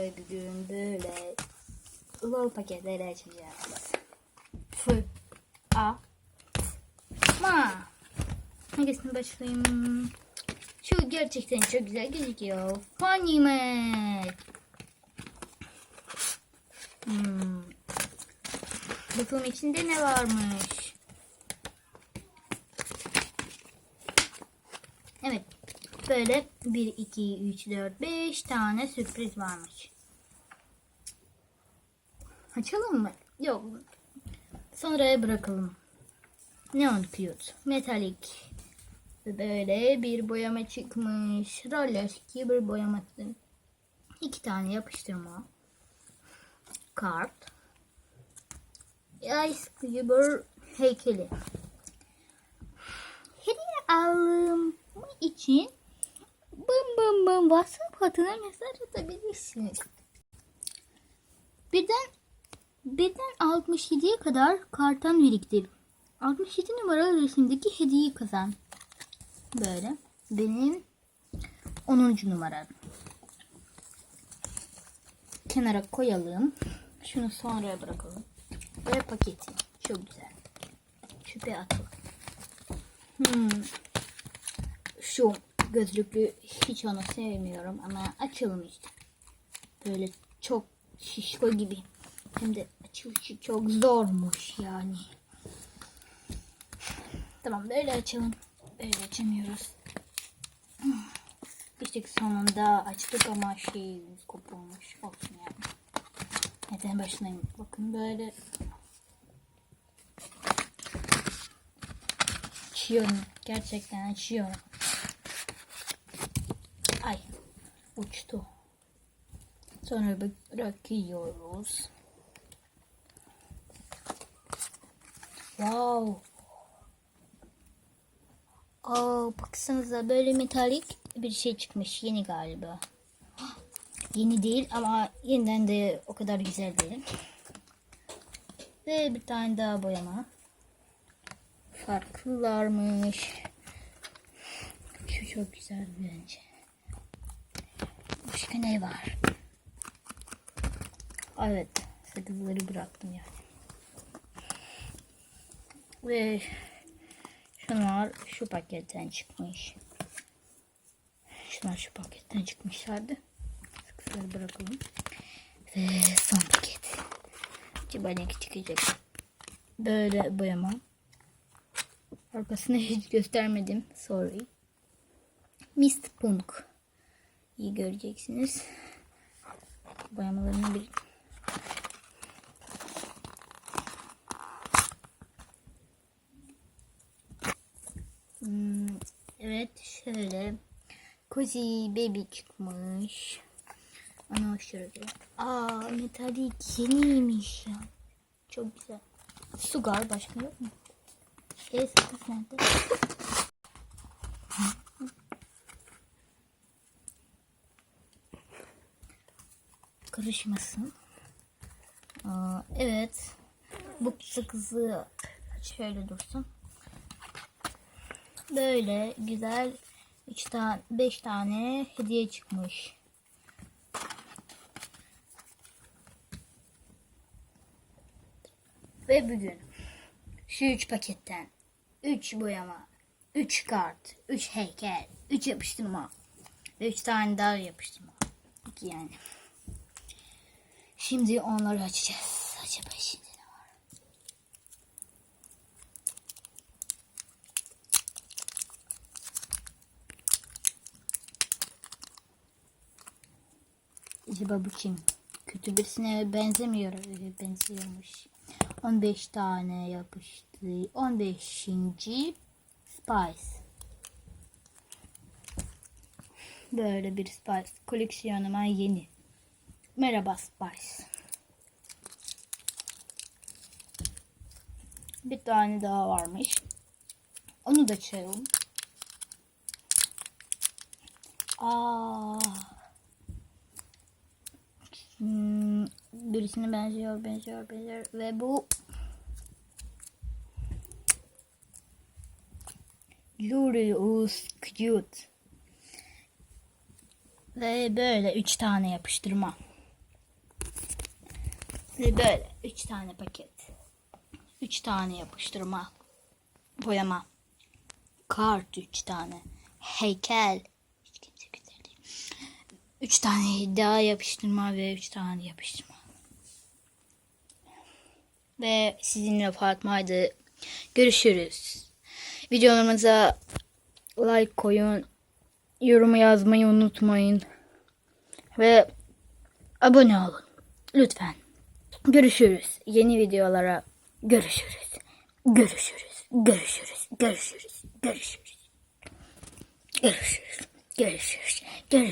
Bugün böyle lol paketleri açacağız. F, A, Ma. Hangisine başlayayım? Şu gerçekten çok güzel gözüküyor. Funny Mac. Hmm. Bakalım içinde ne varmış. Evet. Böyle 1, 2, 3, 4, 5 tane sürpriz varmış. Açalım mı? Yok. Sonraya bırakalım. Neon Cute. Metalik. Böyle bir boyama çıkmış. Roller gibi bir boyaması. İki tane yapıştırma. Kart. Ice Cube heykeli. Hediye aldığım için bım WhatsApp hattına mesaj atabilirsiniz. Birden birden 67'ye kadar kartan biriktir. 67 numaralı resimdeki hediyeyi kazan. Böyle. Benim 10. numaram. Kenara koyalım. Şunu sonraya bırakalım. Ve paketi. Çok güzel. Çöpe atalım. Hmm. Şu gözlüklü hiç onu sevmiyorum ama açalım işte. Böyle çok şişko gibi. Hem de açılışı çok zormuş yani. Tamam böyle açalım. Böyle açamıyoruz. İşte sonunda açtık ama şey kopulmuş olsun yani. Neden başlayayım? Bakın böyle açıyorum. Gerçekten açıyorum. Uçtu. Sonra bırakıyoruz. Wow. Aa, baksanıza böyle metalik bir şey çıkmış. Yeni galiba. Yeni değil ama yeniden de o kadar güzel değil. Ve bir tane daha boyama. Farklılarmış. Şu çok güzel bence. Ne var? Evet. Sakızları bıraktım yani. Ve şunlar şu paketten çıkmış. Şunlar şu paketten çıkmışlardı. Sakızları bırakalım. Ve son paket. Acaba ne çıkacak? Böyle boyama. Arkasını hiç göstermedim. Sorry. Mist Punk. İyi göreceksiniz. Boyamalarını bir Hmm, evet şöyle Cozy Baby çıkmış. Ana şöyle. Aa metalik yeniymiş ya. Çok güzel. Sugar başka yok mu? Nerede? Karışmasın. Aa, evet. Bu sakızı şöyle dursun. Böyle güzel 3 tane 5 tane hediye çıkmış. Ve bugün şu 3 paketten 3 boyama, 3 kart, 3 heykel, 3 yapıştırma ve 3 tane daha yapıştırma. 2 yani. Şimdi onları açacağız. Acaba şimdi ne var? Acaba bu kim? Kötü birisine benzemiyor. Öyle benziyormuş. 15 tane yapıştı. 15. Spice. Böyle bir Spice. Koleksiyonuma yeni. Merhaba Spice. Bir tane daha varmış. Onu da açalım. Aa. Hmm, birisine benziyor, benziyor, benziyor. Ve bu Lurius Cute. Ve böyle üç tane yapıştırma. Ve böyle üç tane paket. Üç tane yapıştırma. Boyama. Kart üç tane. Heykel. Hiç kimse güzel değil. Üç tane daha yapıştırma ve üç tane yapıştırma. Ve sizinle Fatma'ydı. Görüşürüz. Videolarımıza like koyun. Yorum yazmayı unutmayın. Ve abone olun. Lütfen. Görüşürüz. Yeni videolara görüşürüz. Görüşürüz. Görüşürüz. Görüşürüz. Görüşürüz. Görüşürüz. Görüşürüz. Görüşürüz.